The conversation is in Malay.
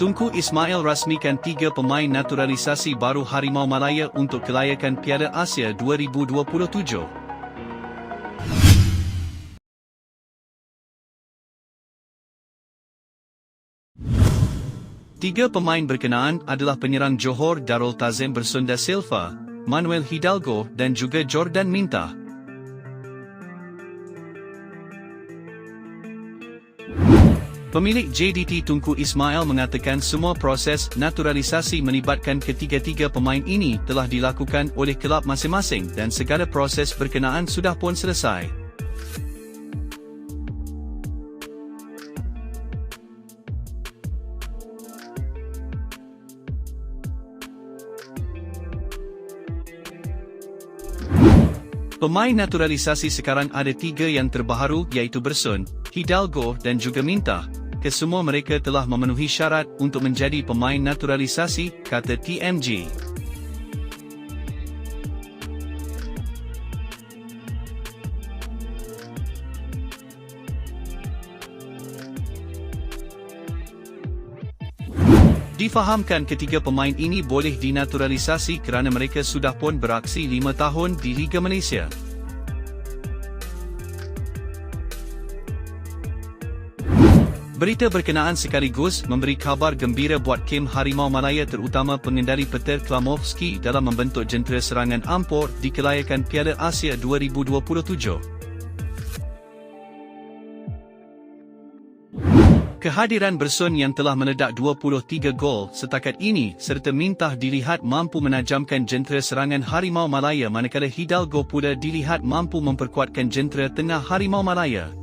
Tunku Ismail rasmikan tiga pemain naturalisasi baru Harimau Malaya untuk kelayakan Piala Asia 2027. Tiga pemain berkenaan adalah penyerang Johor Darul Tazim Bersunda Silva, Manuel Hidalgo dan juga Jordan Minta. Pemilik JDT Tunku Ismail mengatakan semua proses naturalisasi melibatkan ketiga-tiga pemain ini telah dilakukan oleh kelab masing-masing dan segala proses berkenaan sudah pun selesai. Pemain naturalisasi sekarang ada tiga yang terbaharu iaitu Bersun, Hidalgo dan juga Minta. Kesemua mereka telah memenuhi syarat untuk menjadi pemain naturalisasi, kata TMG. Difahamkan ketiga pemain ini boleh dinaturalisasi kerana mereka sudah pun beraksi lima tahun di Liga Malaysia. Berita berkenaan sekaligus memberi khabar gembira buat kem Harimau Malaya terutama pengendali Peter Klamovski dalam membentuk jentera serangan Ampor di kelayakan Piala Asia 2027. Kehadiran Bersun yang telah meledak 23 gol setakat ini serta Mintah dilihat mampu menajamkan jentera serangan Harimau Malaya manakala Hidalgo pula dilihat mampu memperkuatkan jentera tengah Harimau Malaya.